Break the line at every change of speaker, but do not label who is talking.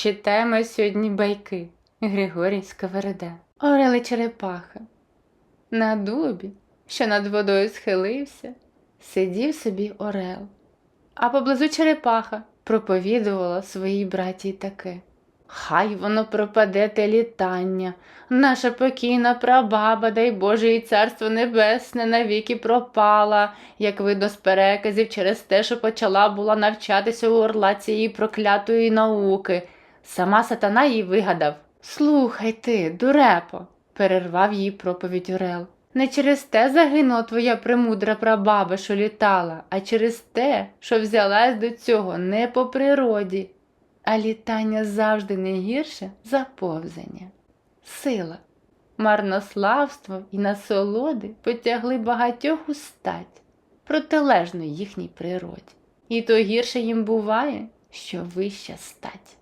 Читаємо сьогодні байки Григорій Сковорода. Орели черепаха. На дубі, що над водою схилився, сидів собі орел. А поблизу черепаха проповідувала своїй братії таке. Хай воно пропаде те літання, наша покійна прабаба, дай Боже, і царство небесне навіки пропала, як видно з переказів через те, що почала була навчатися у орла цієї проклятої науки. Сама сатана їй вигадав. Слухай ти, дурепо, перервав її проповідь Орел. Не через те загинула твоя премудра прабаба, що літала, а через те, що взялась до цього не по природі. А літання завжди не гірше за повзання. Сила, марнославство і насолоди потягли багатьох у стать, протилежно їхній природі. І то гірше їм буває, що вища стать.